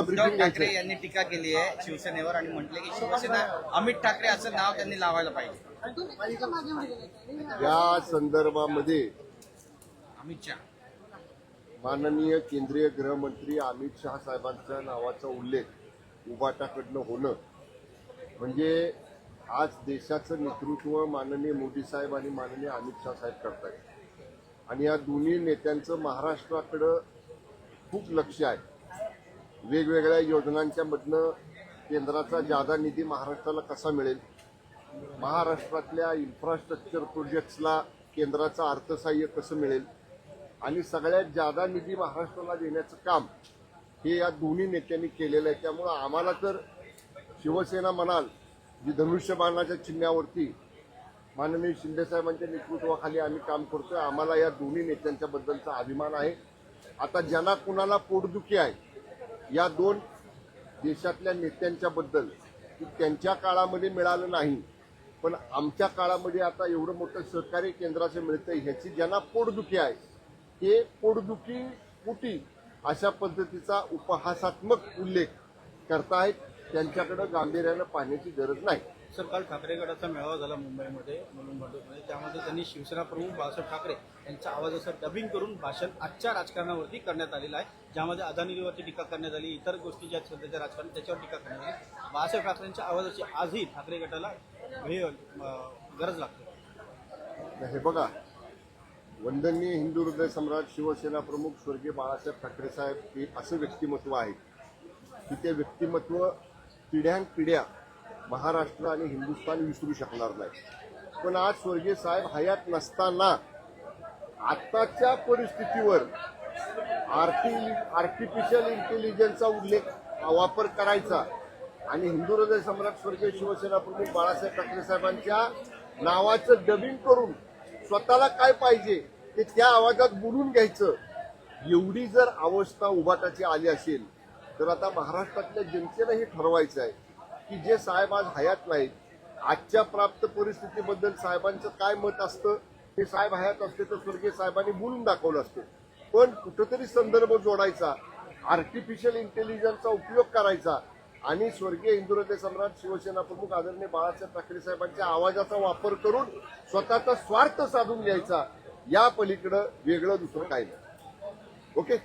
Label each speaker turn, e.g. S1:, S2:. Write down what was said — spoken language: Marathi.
S1: उद्धव ठाकरे. यांनी टीका केली आहे शिवसेनेवर आणि म्हटले की शिवसेना अमित ठाकरे असं नाव त्यांनी लावायला पाहिजे
S2: या संदर्भामध्ये
S1: अमित शहा
S2: माननीय केंद्रीय गृहमंत्री अमित शहा साहेबांच्या नावाचा उल्लेख उभाटाकडनं होणं म्हणजे आज देशाचं नेतृत्व माननीय मोदी साहेब आणि माननीय अमित शहा साहेब करतायत आणि या दोन्ही नेत्यांचं महाराष्ट्राकडं खूप लक्ष आहे. वेगवेगळ्या योजनांच्या मधनं केंद्राचा जादा निधी महाराष्ट्राला कसा मिळेल? महाराष्ट्रातल्या इन्फ्रास्ट्रक्चर प्रोजेक्ट्सला केंद्राचं अर्थसहाय्य कसं मिळेल? आणि सगळ्यात जादा निधी महाराष्ट्राला देण्याचं काम हे या दोन्ही नेत्यांनी केलेलं आहे. त्यामुळं आम्हाला तर शिवसेना म्हणाल जी धनुष्यबाणाच्या चिन्हावरती माननीय शिंदेसाहेबांच्या नेतृत्वाखाली आम्ही काम करतोय. आम्हाला या दोन्ही नेत्यांच्या बद्दलचा अभिमान आहे. आता ज्यांना कुणाला पोटदुखी आहे या दोन देशातल्या नेत्यांच्या बद्दल की त्यांच्या काळामध्ये मिळालं नाही पण आमच्या काळामध्ये आता एवढं मोठं सहकार्य केंद्राचं मिळतंय ह्याची ज्यांना पोटदुखी आहे ते पोटदुखी कुटी अशा पद्धतीचा उपहासात्मक उल्लेख करतायत त्यांच्याकडे गांभीर्यानं पाहण्याची गरज नाही.
S3: सर काल ठाकरे गटाचा मेळावा झाला मुंबईमध्ये मुलुंडमध्ये त्यामध्ये त्यांनी शिवसेना प्रमुख बाळासाहेब ठाकरे यांचा आवाजाचं डबिंग करून भाषण आजच्या राजकारणावरती करण्यात आलेलं आहे ज्यामध्ये अदानीवरती टीका करण्यात आली इतर गोष्टी ज्या सध्याच्या राजकारण त्याच्यावर टीका करण्यात आली. बाळासाहेब ठाकरेंच्या आवाजाची आजही ठाकरे गटाला हे गरज लागते.
S2: हे बघा वंदनीय हिंदू हृदय सम्राट शिवसेना प्रमुख स्वर्गीय बाळासाहेब ठाकरे साहेब हे असं व्यक्तिमत्व आहे की ते व्यक्तिमत्व पिढ्यानपिढ्या महाराष्ट्र आणि हिंदुस्थान विसरू शकणार नाही. पण आज स्वर्गीय साहेब हयात नसताना आत्ताच्या परिस्थितीवर आर्टि आर्टिफिशियल इंटेलिजन्सचा उल्लेख वापर करायचा आणि हिंदू हृदय सम्राट स्वर्गीय शिवसेना प्रमुख बाळासाहेब ठाकरे साहेबांच्या नावाचं डबिंग करून स्वतःला काय पाहिजे ते त्या आवाजात बोलून घ्यायचं. एवढी जर अवस्था उभाटाची आली असेल तर आता महाराष्ट्रातल्या जनतेनं हे ठरवायचं आहे. की जे साहेब आज हयात नाहीत. आजच्या प्राप्त परिस्थितीबद्दल साहेबांचं काय मत असतं हे साहेब हयात असते तर स्वर्गीय साहेबांनी बोलून दाखवलं असतं. पण कुठंतरी संदर्भ जोडायचा आर्टिफिशियल इंटेलिजन्सचा उपयोग करायचा आणि स्वर्गीय हिंदुहृदय सम्राट शिवसेना प्रमुख आदरणीय बाळासाहेब ठाकरे साहेबांच्या आवाजाचा वापर करून स्वतःचा स्वार्थ साधून घ्यायचा या पलीकडं वेगळं दुसरं काही नाही. ओके?